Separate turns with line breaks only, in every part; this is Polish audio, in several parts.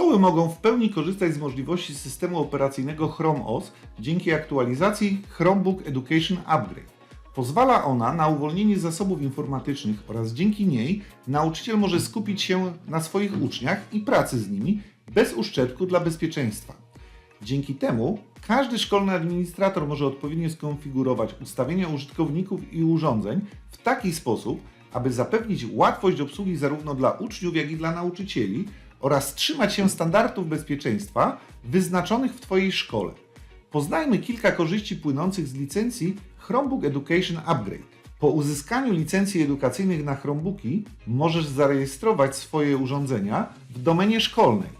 Szkoły mogą w pełni korzystać z możliwości systemu operacyjnego Chrome OS dzięki aktualizacji Chromebook Education Upgrade. Pozwala ona na uwolnienie zasobów informatycznych oraz dzięki niej nauczyciel może skupić się na swoich uczniach i pracy z nimi bez uszczerbku dla bezpieczeństwa. Dzięki temu każdy szkolny administrator może odpowiednio skonfigurować ustawienia użytkowników i urządzeń w taki sposób, aby zapewnić łatwość obsługi zarówno dla uczniów, jak i dla nauczycieli oraz trzymać się standardów bezpieczeństwa wyznaczonych w Twojej szkole. Poznajmy kilka korzyści płynących z licencji Chromebook Education Upgrade. Po uzyskaniu licencji edukacyjnych na Chromebooki możesz zarejestrować swoje urządzenia w domenie szkolnej.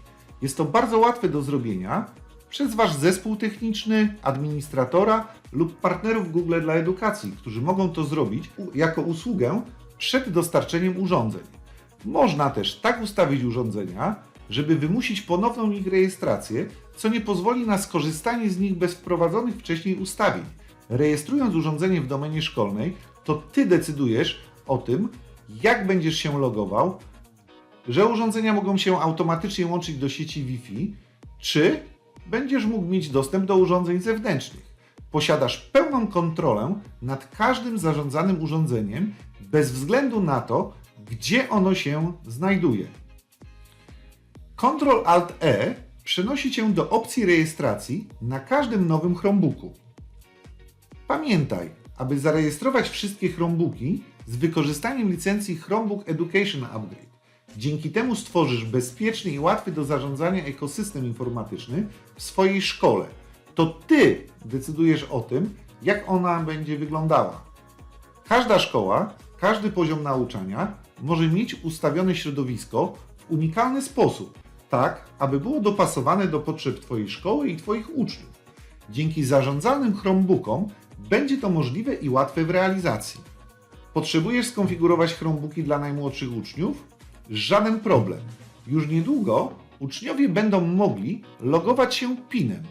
Jest to bardzo łatwe do zrobienia przez Wasz zespół techniczny, administratora lub partnerów Google dla edukacji, którzy mogą to zrobić jako usługę przed dostarczeniem urządzeń. Można też tak ustawić urządzenia, żeby wymusić ponowną ich rejestrację, co nie pozwoli na skorzystanie z nich bez wprowadzonych wcześniej ustawień. Rejestrując urządzenie w domenie szkolnej, to Ty decydujesz o tym, jak będziesz się logował, że urządzenia mogą się automatycznie łączyć do sieci Wi-Fi, czy będziesz mógł mieć dostęp do urządzeń zewnętrznych. Posiadasz pełną kontrolę nad każdym zarządzanym urządzeniem, bez względu na to, gdzie ono się znajduje. Ctrl Alt E przenosi Cię do opcji rejestracji na każdym nowym Chromebooku. Pamiętaj, aby zarejestrować wszystkie Chromebooki z wykorzystaniem licencji Chromebook Education Upgrade. Dzięki temu stworzysz bezpieczny i łatwy do zarządzania ekosystem informatyczny w swojej szkole. To Ty decydujesz o tym, jak ona będzie wyglądała. Każda szkoła, każdy poziom nauczania może mieć ustawione środowisko w unikalny sposób, tak aby było dopasowane do potrzeb Twojej szkoły i Twoich uczniów. Dzięki zarządzalnym Chromebookom będzie to możliwe i łatwe w realizacji. Potrzebujesz skonfigurować Chromebooki dla najmłodszych uczniów? Żaden problem. Już niedługo uczniowie będą mogli logować się PIN-em,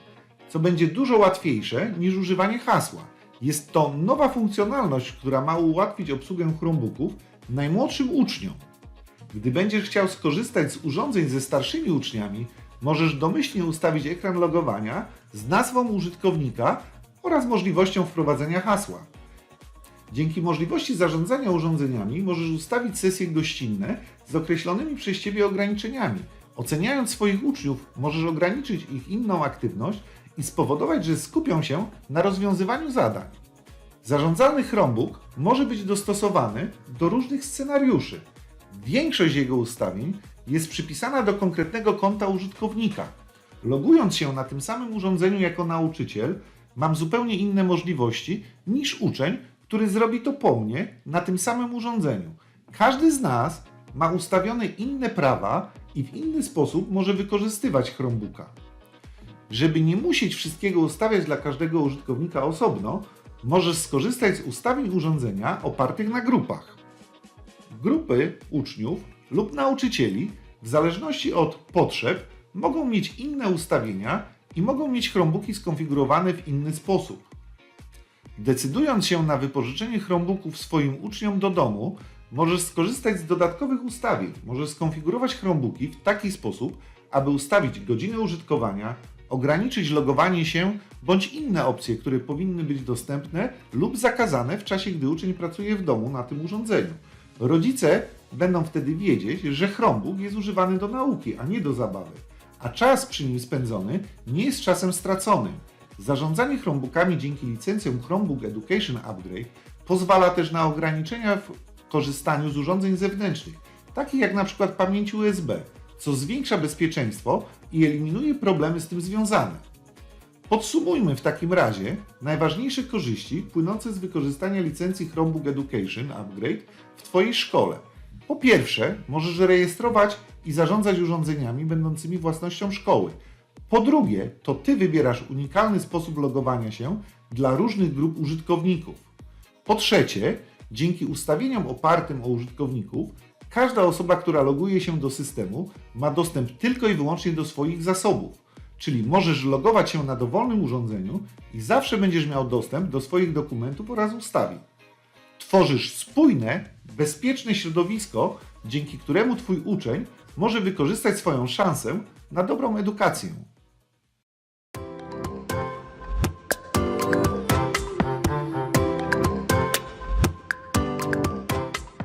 co będzie dużo łatwiejsze niż używanie hasła. Jest to nowa funkcjonalność, która ma ułatwić obsługę Chromebooków najmłodszym uczniom. Gdy będziesz chciał skorzystać z urządzeń ze starszymi uczniami, możesz domyślnie ustawić ekran logowania z nazwą użytkownika oraz możliwością wprowadzenia hasła. Dzięki możliwości zarządzania urządzeniami możesz ustawić sesje gościnne z określonymi przez Ciebie ograniczeniami. Oceniając swoich uczniów, możesz ograniczyć ich inną aktywność i spowodować, że skupią się na rozwiązywaniu zadań. Zarządzany Chromebook może być dostosowany do różnych scenariuszy. Większość jego ustawień jest przypisana do konkretnego konta użytkownika. Logując się na tym samym urządzeniu jako nauczyciel, mam zupełnie inne możliwości niż uczeń, który zrobi to po mnie na tym samym urządzeniu. Każdy z nas ma ustawione inne prawa i w inny sposób może wykorzystywać Chromebooka. Żeby nie musieć wszystkiego ustawiać dla każdego użytkownika osobno, możesz skorzystać z ustawień urządzenia opartych na grupach. Grupy uczniów lub nauczycieli, w zależności od potrzeb, mogą mieć inne ustawienia i mogą mieć Chromebooki skonfigurowane w inny sposób. Decydując się na wypożyczenie Chromebooków swoim uczniom do domu, możesz skorzystać z dodatkowych ustawień. Możesz skonfigurować Chromebooki w taki sposób, aby ustawić godziny użytkowania, ograniczyć logowanie się bądź inne opcje, które powinny być dostępne lub zakazane w czasie, gdy uczeń pracuje w domu na tym urządzeniu. Rodzice będą wtedy wiedzieć, że Chromebook jest używany do nauki, a nie do zabawy, a czas przy nim spędzony nie jest czasem straconym. Zarządzanie Chromebookami dzięki licencjom Chromebook Education Upgrade pozwala też na ograniczenia w korzystaniu z urządzeń zewnętrznych, takich jak na przykład pamięć USB, co zwiększa bezpieczeństwo i eliminuje problemy z tym związane. Podsumujmy w takim razie najważniejsze korzyści płynące z wykorzystania licencji Chromebook Education Upgrade w Twojej szkole. Po pierwsze, możesz rejestrować i zarządzać urządzeniami będącymi własnością szkoły. Po drugie, to Ty wybierasz unikalny sposób logowania się dla różnych grup użytkowników. Po trzecie, dzięki ustawieniom opartym o użytkowników, każda osoba, która loguje się do systemu, ma dostęp tylko i wyłącznie do swoich zasobów. Czyli możesz logować się na dowolnym urządzeniu i zawsze będziesz miał dostęp do swoich dokumentów oraz ustawień. Tworzysz spójne, bezpieczne środowisko, dzięki któremu Twój uczeń może wykorzystać swoją szansę na dobrą edukację.